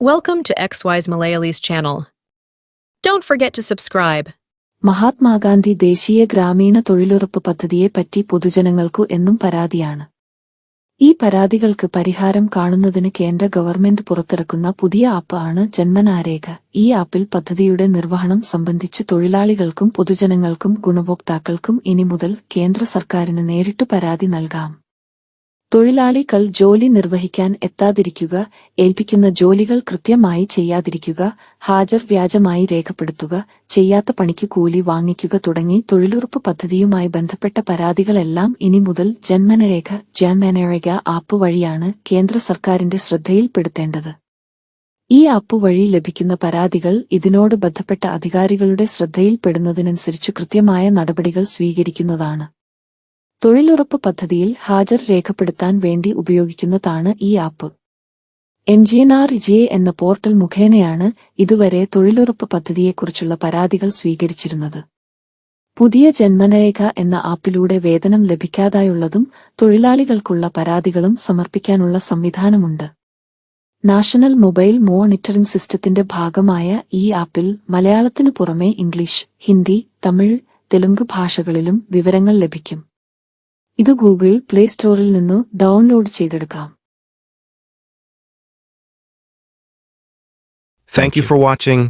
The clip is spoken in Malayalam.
Welcome to XY's Malayali's channel. Don't forget to subscribe. Mahatma Gandhi ദേശീയ ഗ്രാമീണ തൊഴിലുറപ്പ് പദ്ധതിയെപ്പറ്റി പൊതുജനങ്ങൾക്കു എന്നും പരാതിയാണ് ഈ പരാതികൾക്ക് പരിഹാരം കാണുന്നതിന് കേന്ദ്ര ഗവൺമെന്റ് പുറത്തിറക്കുന്ന പുതിയ ആപ്പ് ആണ് ജന്മനാരേഖ ഈ ആപ്പിൽ പദ്ധതിയുടെ നിർവഹണം സംബന്ധിച്ച് തൊഴിലാളികൾക്കും പൊതുജനങ്ങൾക്കും ഗുണഭോക്താക്കൾക്കും ഇനി മുതൽ കേന്ദ്ര സർക്കാരിന് നേരിട്ട് പരാതി നൽകാം തൊഴിലാളികൾ ജോലി നിർവഹിക്കാൻ എത്താതിരിക്കുക ഏൽപ്പിക്കുന്ന ജോലികൾ കൃത്യമായി ചെയ്യാതിരിക്കുക ഹാജർ വ്യാജമായി രേഖപ്പെടുത്തുക ചെയ്യാത്ത പണിക്ക് കൂലി വാങ്ങിക്കുക തുടങ്ങി തൊഴിലുറപ്പ് പദ്ധതിയുമായി ബന്ധപ്പെട്ട പരാതികളെല്ലാം ഇനി മുതൽ ജന്മനരേഖ ജന്മനരേഖ ആപ്പ് വഴിയാണ് കേന്ദ്ര സർക്കാരിന്റെ ശ്രദ്ധയിൽപ്പെടുത്തേണ്ടത്. ഈ ആപ്പ് വഴി ലഭിക്കുന്ന പരാതികൾ ഇതിനോട് ബന്ധപ്പെട്ട അധികാരികളുടെ ശ്രദ്ധയിൽപ്പെടുന്നതിനനുസരിച്ച് കൃത്യമായ നടപടികൾ സ്വീകരിക്കുന്നതാണ്. തൊഴിലുറപ്പ് പദ്ധതിയിൽ ഹാജർ രേഖപ്പെടുത്താൻ വേണ്ടി ഉപയോഗിക്കുന്നതാണ് ഈ app. M G N R J എന്ന പോർട്ടൽ മുഖേനയാണ് ഇതുവരെ തൊഴിലുറപ്പ് പദ്ധതിയെക്കുറിച്ചുള്ള പരാതികൾ സ്വീകരിച്ചിരുന്നത്. പുതിയ ജന്മനരേഖ എന്ന ആപ്പിലൂടെ വേതനം ലഭിക്കാതായുള്ളതും തൊഴിലാളികൾക്കുള്ള പരാതികളും സമർപ്പിക്കാനുള്ള സംവിധാനമുണ്ട്. നാഷണൽ മൊബൈൽ മോണിറ്ററിംഗ് സിസ്റ്റത്തിന്റെ ഭാഗമായ ഈ ആപ്പിൽ മലയാളത്തിനു പുറമെ ഇംഗ്ലീഷ് ഹിന്ദി തമിഴ് തെലുങ്ക് ഭാഷകളിലും വിവരങ്ങൾ ലഭിക്കും. ഇത് ഗൂഗിൾ പ്ലേ സ്റ്റോറിൽ നിന്ന് ഡൗൺലോഡ് ചെയ്തെടുക്കാം Thank you for watching.